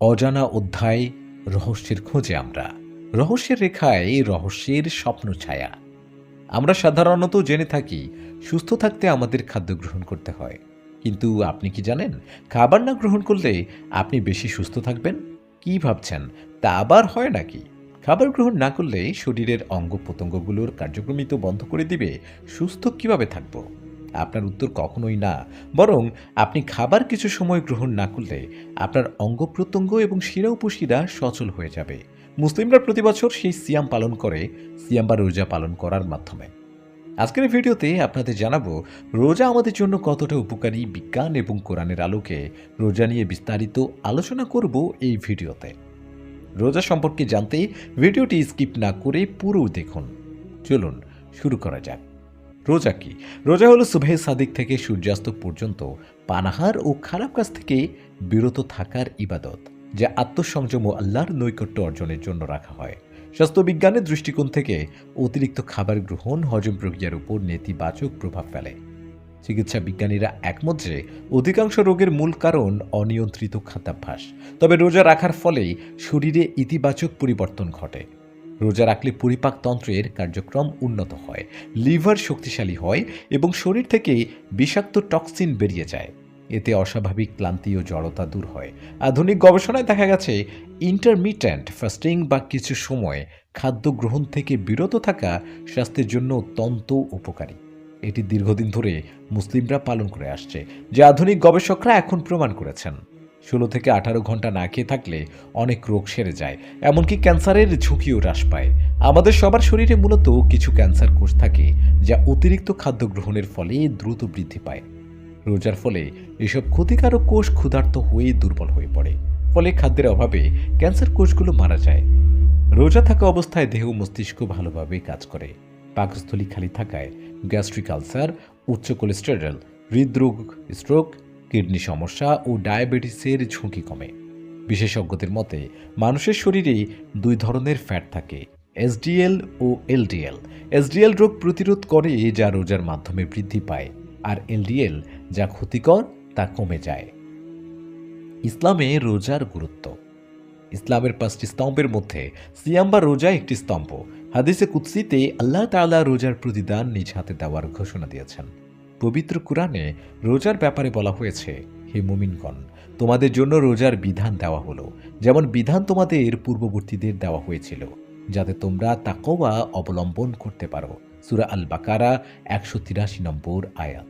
অজানা অধ্যায়, রহস্যের খোঁজে আমরা। রহস্যের রেখায় রহস্যের স্বপ্ন ছায়া। আমরা সাধারণত জেনে থাকি, সুস্থ থাকতে আমাদের খাদ্য গ্রহণ করতে হয়। কিন্তু আপনি কি জানেন, খাবার না গ্রহণ করলে আপনি বেশি সুস্থ থাকবেন? কি ভাবছেন, তা আবার হয় নাকি? খাবার গ্রহণ না করলে শরীরের অঙ্গ প্রত্যঙ্গগুলোর কার্যক্রমই তো বন্ধ করে দিবে। সুস্থ কীভাবে থাকব? আপনার উত্তর কখনোই না। বরং আপনি খাবার কিছু সময় গ্রহণ না করলে আপনার অঙ্গ প্রত্যঙ্গ এবং শিরা উপশিরা সচল হয়ে যাবে। মুসলিমরা প্রতি বছর সেই সিয়াম পালন করে, সিয়াম বা রোজা পালন করার মাধ্যমে। আজকের ভিডিওতে আপনাদের জানাব, রোজা আমাদের জন্য কতটা উপকারী বিজ্ঞান এবং কোরআনের আলোকে রোজা নিয়ে বিস্তারিত আলোচনা করব এই ভিডিওতে। রোজা সম্পর্কে জানতে ভিডিওটি স্কিপ না করে পুরো দেখুন। চলুন, শুরু করা যাক। রোজা কি? রোজা হলো সুবহে সাদিক থেকে সূর্যাস্ত পর্যন্ত পানাহার ও খারাপ কাজ থেকে বিরত থাকার ইবাদত, যা আত্মসংযম ও আল্লাহর নৈকট্য অর্জনের জন্য রাখা হয়। স্বাস্থ্যবিজ্ঞানের দৃষ্টিকোণ থেকে অতিরিক্ত খাবার গ্রহণ হজম প্রক্রিয়ার উপর নেতিবাচক প্রভাব ফেলে। চিকিৎসা বিজ্ঞানীরা একমত যে অধিকাংশ রোগের মূল কারণ অনিয়ন্ত্রিত খাদ্যাভ্যাস। তবে রোজা রাখার ফলে শরীরে ইতিবাচক পরিবর্তন ঘটে। রোজা রাখলে পরিপাকতন্ত্রের কার্যক্রম উন্নত হয়, লিভার শক্তিশালী হয় এবং শরীর থেকে বিষাক্ত টক্সিন বেরিয়ে যায়। এতে অস্বাভাবিক ক্লান্তি ও জড়তা দূর হয়। আধুনিক গবেষণায় দেখা গেছে ইন্টারমিটেন্ট ফাস্টিং বা কিছু সময় খাদ্য গ্রহণ থেকে বিরত থাকা স্বাস্থ্যের জন্য অত্যন্ত উপকারী। এটি দীর্ঘদিন ধরে মুসলিমরা পালন করে আসছে, যে আধুনিক গবেষকরা এখন প্রমাণ করেছেন। ষোলো থেকে আঠারো ঘণ্টা না খেয়ে থাকলে অনেক রোগ সেরে যায়, এমনকি ক্যান্সারের ঝুঁকিও হ্রাস পায়। আমাদের সবার শরীরে মূলত কিছু ক্যান্সার কোষ থাকে, যা অতিরিক্ত খাদ্য গ্রহণের ফলে দ্রুত বৃদ্ধি পায়। রোজার ফলে এসব ক্ষতিকারক কোষ ক্ষুধার্ত হয়ে দুর্বল হয়ে পড়ে, ফলে খাদ্যের অভাবে ক্যান্সার কোষগুলো মারা যায়। রোজা থাকা অবস্থায় দেহ মস্তিষ্ক ভালোভাবে কাজ করে। পাকস্থলী খালি থাকায় গ্যাস্ট্রিক আলসার, উচ্চ কোলেস্টেরল, হৃদরোগ, স্ট্রোক কিডনি সমস্যা ও ডায়াবেটিসের ঝুঁকি কমে। বিশেষজ্ঞদের মতে, মানুষের শরীরে দুই ধরনের ফ্যাট থাকে, এসডিএল ও এলডিএল। এসডিএল রোগ প্রতিরোধ করে, যা রোজার মাধ্যমে বৃদ্ধি পায়, আর এলডিএল যা ক্ষতিকর, তা কমে যায়। ইসলামে রোজার গুরুত্ব। ইসলামের পাঁচটি স্তম্ভের মধ্যে সিয়াম বা রোজা একটি স্তম্ভ। হাদিসে কুৎসিতে আল্লাহ তাআলা রোজার প্রতিদান নিজ হাতে দেওয়ার ঘোষণা দিয়েছেন। পবিত্র কুরআনে রোজার ব্যাপারে বলা হয়েছে, হে মুমিনগণ, তোমাদের জন্য রোজার বিধান দেওয়া হলো, যেমন বিধান তোমাদের পূর্ববর্তীদের দেওয়া হয়েছিল, যাতে তোমরা তাকওয়া অবলম্বন করতে পারো। সুরা আল বাকারা একশো তিরাশি নম্বর আয়াত।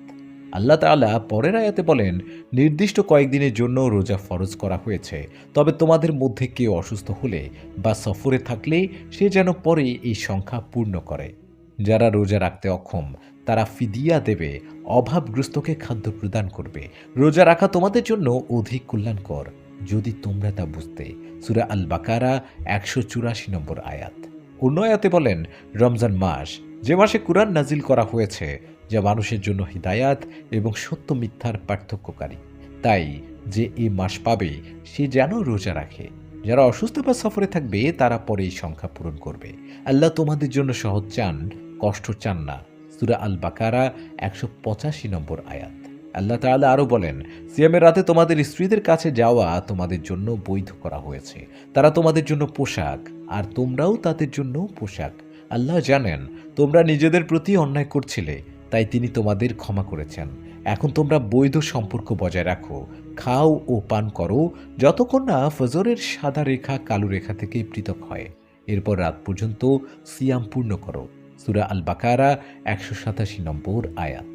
আল্লাহ তাআলা পরের আয়াতে বলেন, নির্দিষ্ট কয়েকদিনের জন্য রোজা ফরজ করা হয়েছে, তবে তোমাদের মধ্যে কেউ অসুস্থ হলে বা সফরে থাকলে সে যেন পরে এই সংখ্যা পূর্ণ করে। যারা রোজা রাখতে অক্ষম, তারা ফিদিয়া দেবে, অভাবগ্রস্তকে খাদ্য প্রদান করবে। রোজা রাখা তোমাদের জন্য অধিক কল্যাণকর, যদি তোমরা তা বুঝতে। সুরা আল বাকারা একশো চুরাশি নম্বর আয়াত। অন্য আয়াতে বলেন, রমজান মাস যে মাসে কুরআন নাজিল করা হয়েছে, যা মানুষের জন্য হিদায়াত এবং সত্য মিথ্যার পার্থক্যকারী। তাই যে এ মাস পাবে, সে যেন রোজা রাখে। যারা অসুস্থ বা সফরে থাকবে, তারা পরে এই সংখ্যা পূরণ করবে। আল্লাহ তোমাদের জন্য সহজ চান কষ্ট চান না। সুরা আল বাকারা একশো পঁচাশি নম্বর আয়াত। আল্লাহ তাআলা আরও বলেন, সিয়ামের রাতে তোমাদের স্ত্রীদের কাছে যাওয়া তোমাদের জন্য বৈধ করা হয়েছে। তারা তোমাদের জন্য পোশাক, আর তোমরাও তাদের জন্য পোশাক। আল্লাহ জানেন, তোমরা নিজেদের প্রতি অন্যায় করছিলে, তাই তিনি তোমাদের ক্ষমা করেছেন। এখন তোমরা বৈধ সম্পর্ক বজায় রাখো, খাও ও পান করো, যতক্ষণ না ফজরের সাদা রেখা কালো রেখা থেকে পৃথক হয়। এরপর রাত পর্যন্ত সিয়াম পূর্ণ করো। সুরা আল বাকারা একশো সাতাশি নম্বর আয়াত।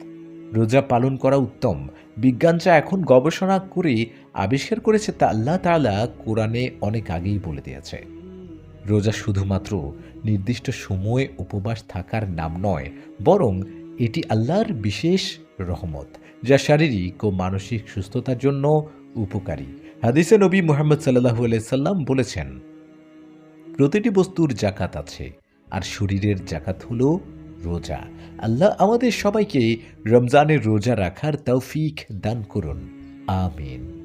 রোজা পালন করা উত্তম। বিজ্ঞান যা এখন গবেষণা করে আবিষ্কার করেছে তা আল্লাহ তাআলা কোরআনে অনেক আগেই বলে দিয়েছে। রোজা শুধুমাত্র নির্দিষ্ট সময়ে উপবাস থাকার নাম নয়, বরং এটি আল্লাহর বিশেষ রহমত, যা শারীরিক ও মানসিক সুস্থতার জন্য উপকারী। হাদিসে নবী মোহাম্মদ সাল্লাহু সাল্লাম বলেছেন, প্রতিটি বস্তুর জাকাত আছে আর শরীরের জাকাত হলো রোজা। আল্লাহ আমাদের সবাইকে রমজানের রোজা রাখার তৌফিক দান করুন। আমিন।